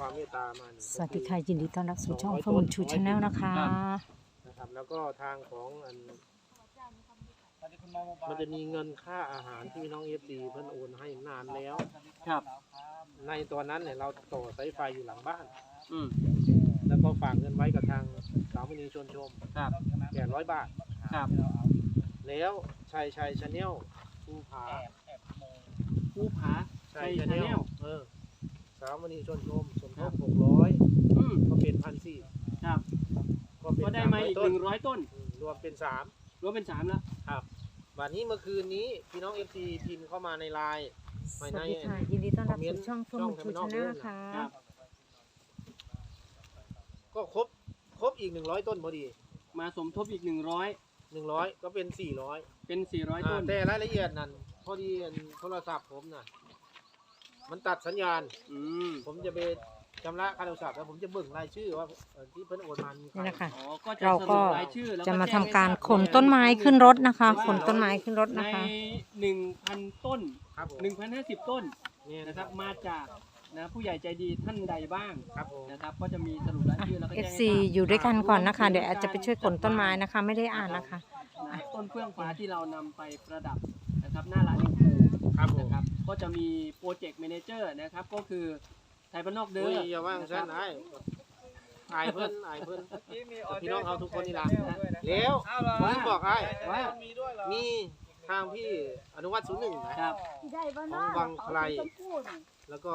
ความเมตตามานี่สวัสดีค่ะยินดีต้อนรับสู่ช่องฟมุนชูชาแนลนะคะนะครับแล้วก็ทางของอันมันจะมีเงินค่าอาหารที่น้องเอฟซีเพิ่นโอนให้นานแล้ว ครับ ในตอนนั้นเนี่ยเราต่อสายไฟอยู่หลังบ้าน อืมแล้วก็ฝากเงินไว้กับทางสาวมณีชวนชมครับแปดร้อยบาท ครับ แล้วชัยชัยชาแนลภูผาภูผาชัยชัชายแนล Channel เออ สาวมณีชวนชมสมทบหกร้อยอืมก็เป็นพันสี่ครับ ก็เป็นก็ได้มาอีก300หนึ่งร้อยต้นอืมรวมเป็นสามรวมเป็นสามแล้ว ครับวันนี้เมื่อคืนนี้พี่น้องเอฟซีพิมพ์เข้ามาในไลน์สวัสดีค่ะยินดีต้อนรับสู่ช่องฟมุนชูชาแนลนะคะครับก็ครบครบอีกหนึ่งร้อยต้นพอดี มาสมทบอีกหนึ่งร้อยหนึ่งร้อยก็เป็นสี่ร้อยเป็นสี่ร้อยต้นแต่รายละเอียดนั่นพอดีอันโทรศัพท์ผมน่ะ มันตัดสัญญาณ อืมผมจะไปชำระค่าโทรศัพท์แล้วผมจะเบิ่งรายชื่อว่าเอ่อที่เพิ่นโอนมามีใครนี่นะคะ อ๋อก็จะเราสก็ รุปรายชื่อแล้วจะมาแจ้ทำงให้การทราบขนต้นไม้ขึ้นรถนะคะ ขนต้นไม้ขึ้นรถในนะคะ หนึ่งพันต้นครับผมหนึ่งพันห้าสิบต้นเนี่ยนะนะคครัรับบมาจากนะผู้ใหญ่ใจดีท่านใดบ้างครับผมนะครับ ก็จะมีสรุปรายชื่อแล้วก็เอแจ้ฟงให้ซีทราบ อยู่ด้วยกันก่อนนะคะ เดี๋ยวอาจจะไปช่วยขนต้นไม้นะคะ ไม่ได้อ่านนะคะ นะต้นเฟื่องฟ้าที่เรานำไปประดับนะครับหน้าร้านลิงคู ครับผม นะครับก็จะมีโปรเจกต์แมเนเจอร์นะครับ ก็คือไทยบ้านนอกเด้อุ้อยอย่าว่างนะคฉัรันบไอ้อายเพิ่นอายเพิ่นพี่น้องเอาทุกคนนี่ล่ะนะแล้วผมว่าบอกไอ้ว่ามีทางพี่อนุวัฒน์ศูนย์หนึ่งนะ ครับของวังไพร แล้วก็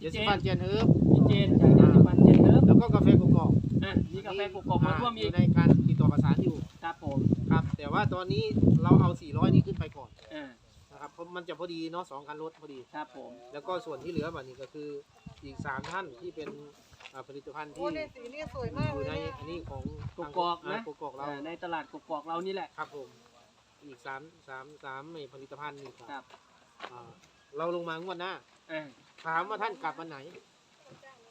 เยสิฟันเจยนเอิบ พี่เจนจากยาสีฟันเจนเลิฟ แล้วก็กาแฟกกอกอะมีกาแฟกกอกมาร่วมออีกยู่ในการติดต่อประสานอยู่ครับผมครับ แต่ว่าตอนนี้เราเอา 400 นี้ขึ้นไปก่อนอ่านะครับเพราะมันจะพอดีเนาะสองคันรถพอดี ครับผม แล้วก็ส่วนที่เหลือแบบนี้ก็คืออีก 3 ท่านที่เป็นอ่าผลิตภัณฑ์โอ้ที่เนี่ยสีนี่สวยมากอเลยู่ยในเนี่ยอันนี้ของกกอกนะ กกอกเรา อ่าในตลาดกกอกเรานี่แหละครับผม อีก3 3 3ในผลิตภัณฑ์นี่คครัรับบอ่าเราลงมางวดหน้า อ่าถามว่าท่านกลับวันไหน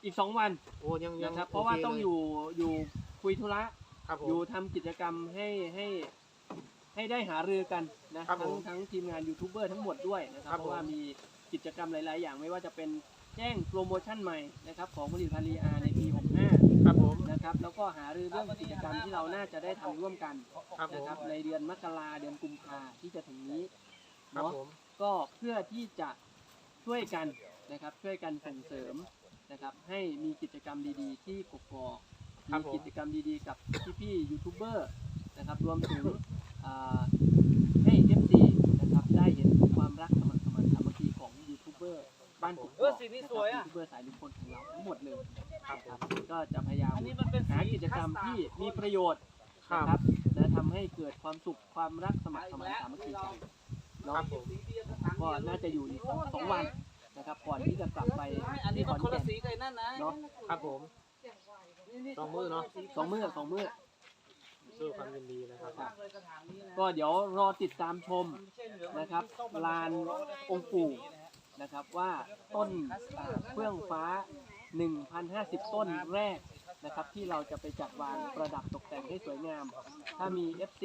อีกสองวันโอ้ยังยังนะครับ เพราะว่าโคต้องลอยู่อยู่คุยธุระครับผม อยู่ทำกิจกรรมให้ให้ให้ได้หารือกันนะครับทั้ผงมทั้งทีมงานยูทูบเบอร์ทั้งหมดด้วยนะครับ ครับเพราะว่าผมมีกิจกรรมหลาย ๆ อย่างไม่ว่าจะเป็นแจ้งโปรโมชั่นใหม่นะครับของผลิตภัณฑ์รีอาในปี 65 ครับผมนะครับ แล้วก็หารือเรื่องกิจกรรมที่เราน่าจะได้ทำร่วมกันครับผนะมครับในเดือนมกราเดือนกุมภาที่จะถึงนี้ครับเนาะ ผม ก็เพื่อที่จะช่วยกันนะครับช่วยกันส่งเสริม นะครับ ให้มีกิจกรรมดีๆ ที่กกอกมีกิจกรรมดีๆ กับพี่ๆยูทูบเบอร์นะครับรวมถึงอ่าให้เอฟซีนะครับได้เห็นความรักสมัครสมานสามัคคีของยูทูบเบอร์บ้านกกอกเออสีนี่สวยอะยูทูบเบอร์สายลุงพลของเราทั้งหมดเลยครับผครัมบก็จะพยายาม อันนี้มันเป็นหากิจกรรมที่มีประโยชน์ครับนะครับ และทำให้เกิดความสุขความรักสมัครสมานสามัคคีกันคเนาะรับผมก็น่าจะอยู่อีกสักสองวัน นะครับก่อนที่จะกลับไปอันนี้ที่ขมัอนนคนแก่ละนสีกับไอ้นั่นนะเนาะครับผมสองมือเนาะสองมือสองมือ สู้ความยินดีนะครับครับ ก็เดี๋ยวรอติดตามชมนะครับลานองค์ปู่นะครับว่าต้นอ่าเฟื่องฟ้า 1,050 ต้นแรกนะครับที่เราจะไปจัดวางประดับตกแต่งให้สวยงาม ถ้ามี FC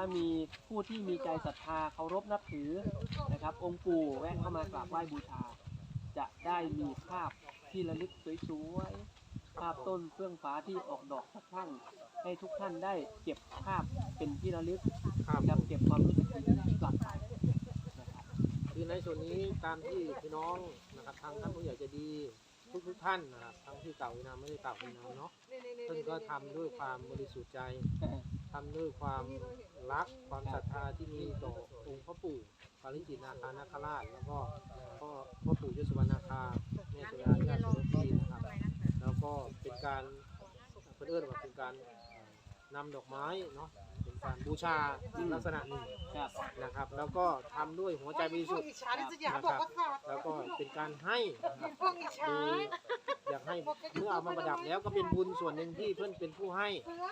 ถ้ามีผู้ที่มีใจศรัทธาเคารพนับถือนะครับ องค์ปู่แวะเข้ามากราบไหว้บูชา จะได้มีภาพที่ระลึกสวยๆภาพต้นเฟื่องฟ้าที่ออกดอกสักครั้งให้ทุกท่านได้เก็บภาพเป็นที่ระลึกครับนะครับเก็บความรู้สึกดีๆกลับไปนะครับคือในส่วนนี้ตามที่พี่น้องนะครับทางท่านผู้ใหญ่ใจะดีทุกทุกๆท่านนะครับทั้งที่เก่าวินามไม่ได้เก่าวินามเนาะท่านก็ทำด้วยความบริสุทธิ์ใจ ทำด้วยความรักความศรัทธาที่มีต่อองค์พ่อปู่ปาริจิตนาคานาคราช แล้วก็พ่อพ่อปู่ยศวรรณาคาแม่สุรายาสุรีนะครับ แล้วก็เป็นการเพื่อนเอิ้นว่าเป็นการนำดอกไม้เนาะ เป็นการบูชาอีกลักษณะหนึ่งครับนะครับ แล้วก็ทำด้วยหัวใจบริสุทธิ์ อิจฉาที่จะอยากบอกว่าขาดแล้วก็เป็นการให้นะครับพวกอิจฉาคืออยากให้เมื่อเอามาประดับแล้วก็เป็นบุญส่วนหนึ่งที่เพื่อนเป็นผู้ให้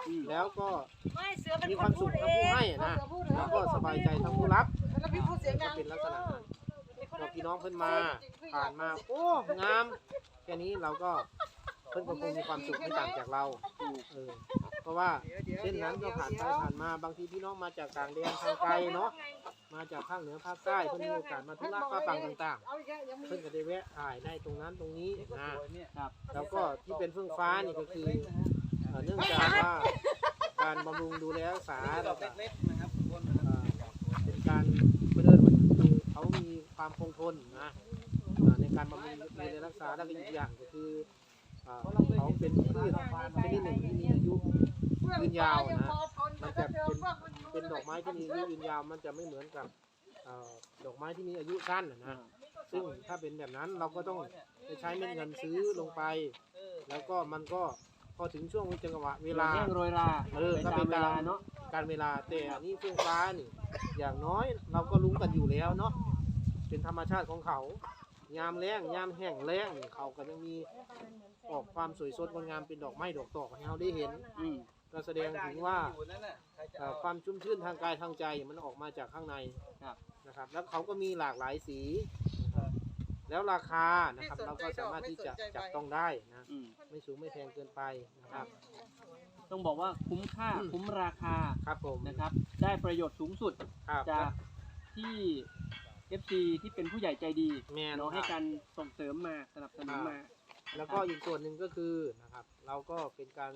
อืมแล้วก็ไม่เสือเป็นมีคความนสุพูขดทั้งเอผู้งให้นะแล้วก็สบายใจทั้งผู้รับแล้วพี่พูดเสียงก็ดังเป็นลักษณะนั้นพอพี่น้องเพื่อนมาผ่านมาโอ้งามแค่นี้เราก็เพื่อนก็คงมีความสุขไม่ต่างจากเราเออเพราะว่า เส้นนั้นก็ผ่านไปผ่านมาบางทีพี่น้องมาจากต่างแดนทางไกลเนาะมาจากภาคเหนือภาคใต้เพิ่นมีโอกาสมาธุระป้าปังต่างเอาอีกแล้วยังๆมีเพิ่นก็ได้แวะถ่ายได้ตรงนั้นตรงนี้นะครับแล้วก็ที่เป็นเฟื่องฟ้านี่ก็คือเอ่อเนื่องจากว่าการบำรุงดูแลรักษาแล้วก็เอ่อเป็นการเพื่อเดินคือเขามีความคงทนนะเอ่อในการบำรุงดูแลรักษาแล้วก็อีกอย่างก็คือเอ่อเขาเป็นพืชชนิดหนึ่งที่มีอายุ ยืนยาวนะ มันจะเป็นเป็นดอกไม้ที่มีอายุยืนยาว มันจะไม่เหมือนกับเอ่อดอกไม้ที่มีอายุสั้นนะนะ ซึ่งถ้าเป็นแบบนั้นเราก็ต้องไปใช้เม็ดเงินซื้อลงไป แล้วก็มันก็พอถึงช่วงจังหวะเวลา แห้งโรยราเออไปก็ตาไปมเวตามลาเนาะการเวลาแต่อันนี้เฟื่องฟ้านี่อย่างน้อยเราก็รู้กันอยู่แล้วเนาะเป็นธรรมชาติของเขา ยามแล้งยามแห้งแล้งนี่เขาก็ยังมีออกความสวยสดงดงามเป็นดอกไม้ดอกตอกให้เราได้เห็น อืม ก็แสดงถึงว่าเอ่อความชุ่มชื่นทางกายทางใจมันออกมาจากข้างในครับ นะครับ แล้วเขาก็มีหลากหลายสีนะครับแล้วราคานะครับเราก็สามารถที่จะจับต้องได้นะอืมไม่สูงไม่แพงเกินไปนะครับ ต้องบอกว่าคุ้มค่าอืม คุ้มราคาครับผมนะครับ ได้ประโยชน์สูงสุดครับจากที่ FC ที่เป็นผู้ใหญ่ใจดีแม่นเนาะให้ครับการส่งเสริมมาสนับสนุนมา แล้วก็อีกส่วนหนึ่งก็คือนะครับ เราก็เป็นการ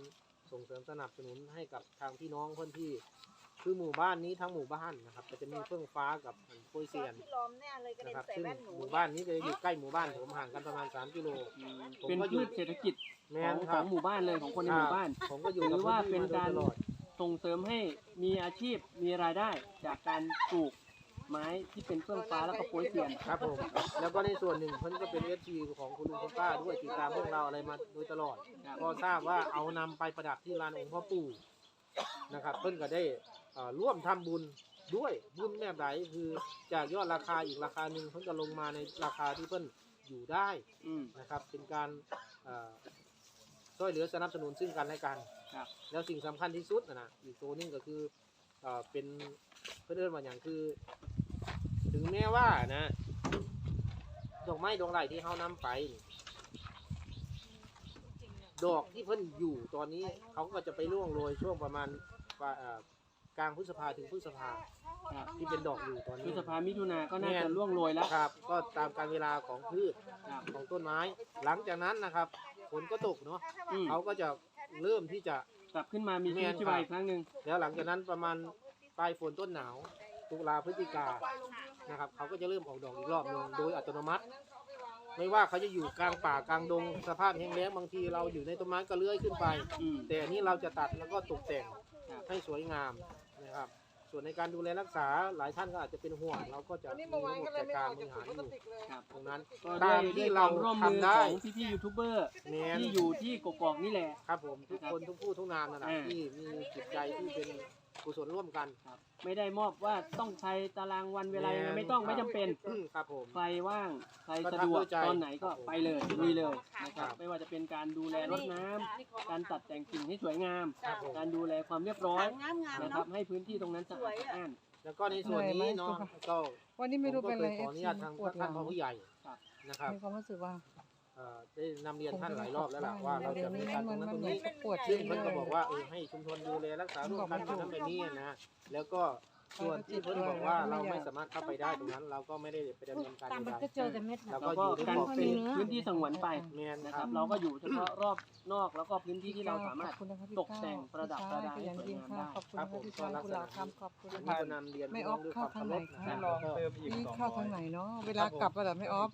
ส่งเสริมสนับสนุนให้กับทางพี่น้องเพื่อนที่คือหมู่บ้านนี้ทั้งหมู่บ้านนะครับก็จะมีเฟื่องฟ้ากับโปยเซียนที่ล้อมแน่เลยกระนะเด็นครับใส่ซึ่งแว่นหนูหมู่บ้านนี้จะอยู่ใกล้หมู่บ้านผมห่างกันประมาณ 3 กิโลอืมผมเป็นก็อยู่ พืชเศรษฐกิจแม่ของนขครัอบงหมู่บ้านเลยของคนในหมู่บ้าน ผมก็อยู่หรือว่าเป็นการตลอดส่งเสริมให้มีอาชีพมีรายได้จากการปลูก ไม้ที่เป็นเฟื่องฟ้าแล้วก็โปรยเซียน ครับผมแล้วก็ในส่วนหนึ่งเพิ่นก็เป็นเอฟซีของคุณลุงคุณป้าด้วยติดตามพวกเราอะไรมาโดยตลอด ครับ ก็ทราบว่าเอานำไปประดับที่ลานองค์พ่อปู่นะครับ เพิ่นก็ได้เอ่อร่วมทำบุญด้วยบุญแบบไหนคือจากยอดราคาอีกราคาหนึ่งเพิ่นก็ลงมาในราคาที่เพิ่นอยู่ได้อืม นะครับ เป็นการเอ่อช่วยเหลือสนับสนุนซึ่งกันและกันครับ แล้วสิ่งสำคัญที่สุดนะนะอีกตัวหนึงก็คือเอ่อเป็นเพื่อนเอิ้นว่าอย่างคือ ถึงแม้ว่านะดอกไม้ดอกไหลที่เขานำไป ดอกที่เพิ่นอยู่ตอนนี้เขาก็จะไปร่วงโรยช่วงประมาณปลายเอ่อกลางพฤษภาถึงพฤษภาครับที่เป็นดอกอยู่ตอนพฤนี้ ษภามิถุนาก็น่าแม่จะนล่วงโรยแล้วครับ ก็ตามการเวลาของพืชครับของต้นไม้ หลังจากนั้นนะครับฝนก็ตกเนาะอืมเขาก็จะเริ่มที่จะ กลับขึ้นมามีชีวิตแม่นชีวาอีกครั้งหนึ่งแล้วหลังจากนั้นประมาณปลายฝนต้นหนาว ตุลาพฤศจิกานะครับเขาก็จะเริ่มออกดอกอีกรอบหนึ่งโดยอัตโนมัติ ไม่ว่าเขาจะอยู่กลางป่ากลางดงสภาพแห้งแล้งบางทีเราอยู่ในต้นไม้ก็เลื้อยขึ้นไปอืมแต่อันนี้เราจะตัดแล้วก็ตกแต่งครับให้สวยงามนะครับ ส่วนในการดูแลรักษาหลายท่านก็อาจจะเป็นห่วงเราก็จะวันมีนี้ระเมื่อวานบบก็เลยจัดไม่อการอกบจากริหารอยู่ถุงพลาสติกเลยครับตรงนั้นก็ตาด้วยมด้วยที่คเราวามร่วมมือทำได้ ของพี่ๆยูทูบเบอร์แมนที่อยู่ที่กกอกนี่แหละ ครับผมทุกคนทุกผู้ทุกนามนะนะอ่าที่มีจิตใจที่เป็น กุศลร่วมกันครับ ไม่ได้มอบว่าต้องใช้ตารางวันเวลายังไงไม่ต้องครับไม่จำเป็นครับผม ใครว่างใครก็สะทำดวกด้วยใจตอนไหนก็ไปเลยลุยเลยนะคครัรับบไม่ว่าจะเป็นการดูแลรดน้ำการตัดแต่งกิ่งให้สวยงาม ครับผม การดูแลความเรียบร้อยงามงามนะครับเนาะให้พื้นที่ตรงนั้นสะอาดสะอ้าน แล้วก็ในส่วนนี้เนาะก็วันนี้ไม่รู้เป็นอะไรผมก็คยขออนุญาตทางปวดหลัท่างนพ่อผู้ใหญ่ครับนะครับ มีความรู้สึกว่าเอ่อได้นำเรียนท่านหลายรอบแล้วล่ะว่าเราเดี๋ยจะวมีนี้การตมัรงนนั้นมันตรงเหมือนนี้กับปวดซึ่งจริงเพิ่นเลก็ยบอกว่าเออให้ชุมชนดูแลรักษาร่วมกันแบบนั้นแบบนี้นะแล้วก็ส่วนที่เพิ่นบอกว่าเราไม่สามารถเข้าไปได้ตรงนั้น เราก็ไม่ได้ไปดำเนินการตามมันใดก็เจอแต่เม็ดๆนะเราแล้ก็วอก็ยู่ในการขอบเป็เขนตพื้นที่สงวนไปแมนนะคครัรับบ เราก็อยู่เฉพาะรอบนอกแล้วก็พื้นที่ที่เราสามารถ ตกแต่งประดับประดาให้สวยงามได้ ขอบคุณนะคะพี่ชายคุณลาคำขอบคุณอันนะนี้คะก็นำเรียนไม่พี่อน้อองฟด้วยคเข้าวามทางเคารไหนพนะคะครับแล้วก็ นี่เข้าทางไหนเนาะเวลากลับอะเหรอไม่ออฟ